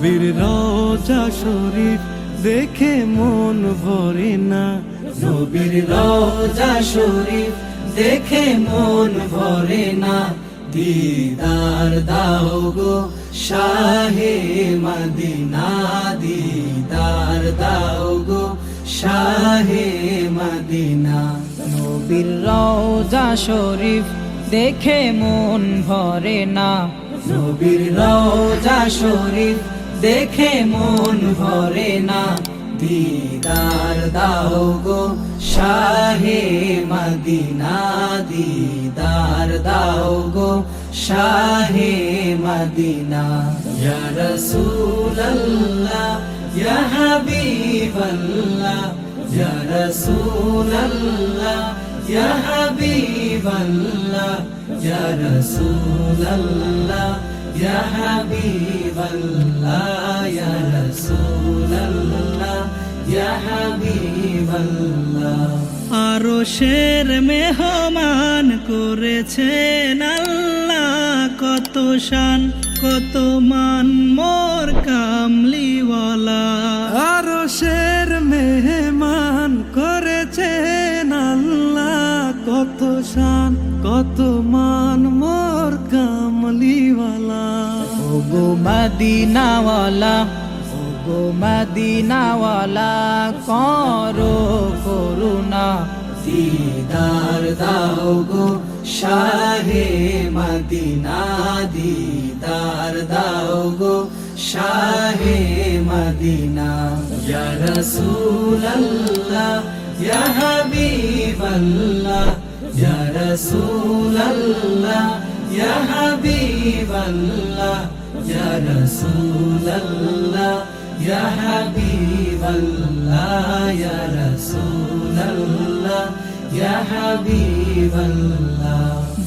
নবীর রোজা শরীফ দেখে মন ভরে না। নবীর রোজা শরীফ দেখে মন ভরে না। দিদার দাও গো শাহে মদিনা দিদার দাও গো শাহে মদিনা। নবীর রওজা শরীফ দেখে মন ভরে না। নবীর রওজা শরীফ দেখে মন ভরে না। দিদার দাও গো শাহে মদিনা, দিদার দাও গো শাহে মদিনা। ইয়া রাসূলুল্লাহ, ইয়া হাবিবাল্লাহ, ইয়া রাসূলুল্লাহ, ইয়া হাবিবাল্লাহ, ইয়া আরও শের মেহমান করেছেন আল্লাহ কত শান কত মান মোর কামলিওয়ালা। আরও শের মেহমান শান কত মান মোর কামলিওয়ালা। ওগো মদিনাওয়ালা ওগো মদিনাওয়ালা, করো করুণা। দিদার দাও গো শাহে মদিনা, দিদার দাও গো শাহে মদিনা। ইয়া রাসূলুল্লাহ, ইয়া হাবিবাল্লাহ ইয়া রাসূলুল্লাহ ইয়া হাবিবাল্লাহ ইয়া রাসূলুল্লাহ ইয়া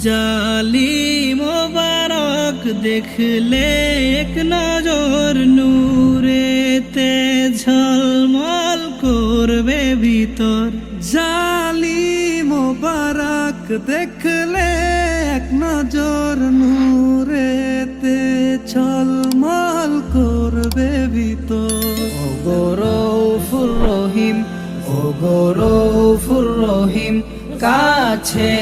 জালি মোবারক দেখলে এক নজর নূরেতে ঝলমল করবে ভিতর। জালি মোবারক দেখলে এক নজর নূরেতে ছলমল করবে ভিতর। গরো ফুল রহিম ও গরো ফুল রহিম, কাছে